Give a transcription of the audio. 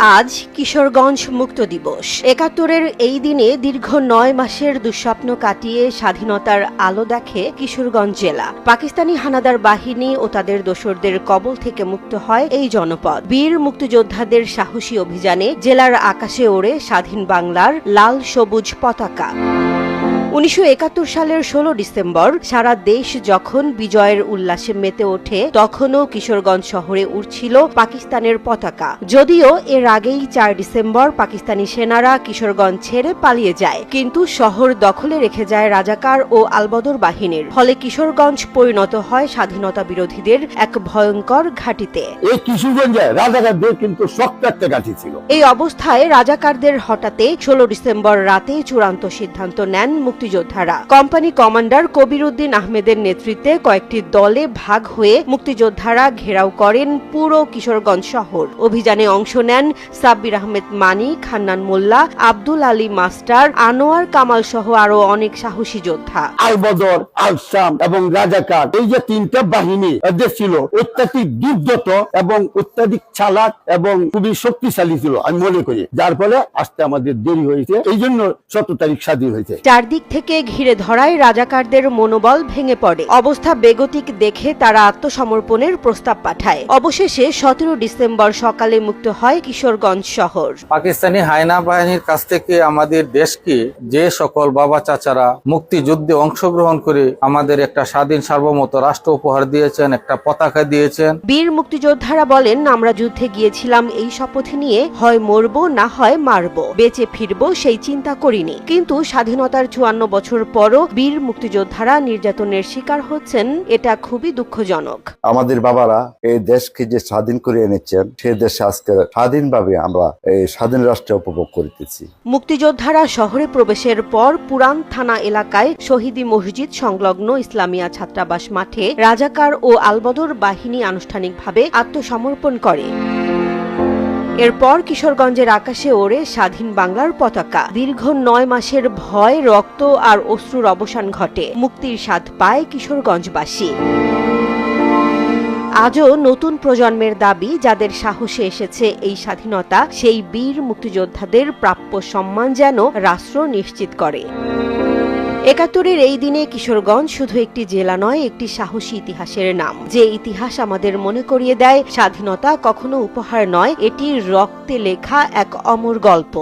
আজ কিশোরগঞ্জ মুক্ত দিবস। একাত্তরের এই দিনে দীর্ঘ নয় মাসের দুঃস্বপ্ন কাটিয়ে স্বাধীনতার আলো দেখে কিশোরগঞ্জ জেলা। পাকিস্তানি হানাদার বাহিনী ও তাদের দোসরদের কবল থেকে মুক্ত হয় এই জনপদ। বীর মুক্তিযোদ্ধাদের সাহসী অভিযানে জেলার আকাশে ওড়ে স্বাধীন বাংলার লাল সবুজ পতাকা। উনিশশো একাত্তর সালের ষোলো ডিসেম্বর সারা দেশ যখন বিজয়ের উল্লাসে মেতে ওঠে তখনও কিশোরগঞ্জ শহরে উড়ছিল পাকিস্তানের পতাকা। যদিও এর আগেই চার ডিসেম্বর পাকিস্তানি সেনারা কিশোরগঞ্জ ছেড়ে পালিয়ে যায়। কিন্তু শহর দখলে রেখে যায় রাজাকার ও আলবদর বাহিনীর। ফলে কিশোরগঞ্জ পরিণত হয় স্বাধীনতা বিরোধীদের এক ভয়ঙ্কর ঘাঁটিতে। এই কিশোরগঞ্জে রাজাকারদের কিন্তু শক্ত একটা গাঠি ছিল। এই অবস্থায় রাজাকারদের হঠাতে ষোলো ডিসেম্বর রাতে চূড়ান্ত সিদ্ধান্ত নেন মুক্তিযোদ্ধারা। কোম্পানি কমান্ডার কবির উদ্দিন আহমেদের নেতৃত্বে কয়েকটি দলে ভাগ হয়ে মুক্তিযোদ্ধারা ঘেরাও করেন পুরো কিশোরগঞ্জ শহর। অভিযানে অংশ নেন সাব্বির আহমেদ মানি খান্নান মোল্লা আব্দুল আলী মাস্টার আনোয়ার কামাল সহ আরও অনেক সাহসী যোদ্ধা। আলবদর আলসাম এবং রাজাকার এই যে তিনটা বাহিনী এদের ছিল অত্যাধিক দুর্দত এবং অত্যাধিক চালাক এবং খুবই শক্তিশালী ছিল আমি মনে করি। যার ফলে আসতে আমাদের দেরি হয়েছে এই জন্য সতেরো তারিখ স্বাধীন হয়েছে। চারদিক থেকে ঘিরে ধরায় রাজাকারদের মনোবল ভেঙে পড়ে। অবস্থা বেগতিক দেখে তারা আত্মসমর্পণের প্রস্তাব পাঠায়। অবশেষে সতেরো ডিসেম্বর সকালে মুক্ত হয় কিশোরগঞ্জ শহর। পাকিস্তানি হায়না বাহিনীর কাছ থেকে আমাদের দেশকে যে সকল বাবা চাচারা মুক্তিযুদ্ধে অংশগ্রহণ করে আমাদের একটা স্বাধীন সার্বভৌমত্ব রাষ্ট্র উপহার দিয়েছেন একটা পতাকা দিয়েছেন। বীর মুক্তিযোদ্ধারা বলেন আমরা যুদ্ধে গিয়েছিলাম এই শপথ নিয়ে হয় মরবো না হয় মারবো। বেঁচে ফিরবো সেই চিন্তা করিনি। কিন্তু স্বাধীনতার চুয়ান্ন বছর পরও বীর মুক্তিযোদ্ধারা নির্যাতনের শিকার হচ্ছেন এটা খুবই দুঃখজনক। আমাদের বাবারা এই দেশকে যে স্বাধীন করে এনেছেন সে দেশে আজকে স্বাধীনভাবে আমরা এই স্বাধীন রাষ্ট্রে উপভোগ করিতেছি। মুক্তিযোদ্ধারা শহরে প্রবেশের পর পুরান থানা এলাকায় শহীদি মসজিদ সংলগ্ন ইসলামিয়া ছাত্রাবাস মাঠে রাজাকার ও আলবদর বাহিনী আনুষ্ঠানিকভাবে আত্মসমর্পণ করে। এরপর কিশোরগঞ্জের আকাশে ওড়ে স্বাধীন বাংলার পতাকা। দীর্ঘ নয় মাসের ভয়, রক্ত আর অশ্রুর অবসান ঘটে। মুক্তির স্বাদ পায় কিশোরগঞ্জবাসী। আজও নতুন প্রজন্মের দাবি, যাদের সাহসে এসেছে এই স্বাধীনতা, সেই বীর মুক্তিযোদ্ধাদের প্রাপ্য সম্মান যেন রাষ্ট্র নিশ্চিত করে। একাত্তরের এই দিনে কিশোরগঞ্জ শুধু একটি জেলা নয়, একটি সাহসী ইতিহাসের নাম। যে ইতিহাস আমাদের মনে করিয়ে দেয়, স্বাধীনতা কখনো উপহার নয়, এটি রক্তে লেখা এক অমর গল্প।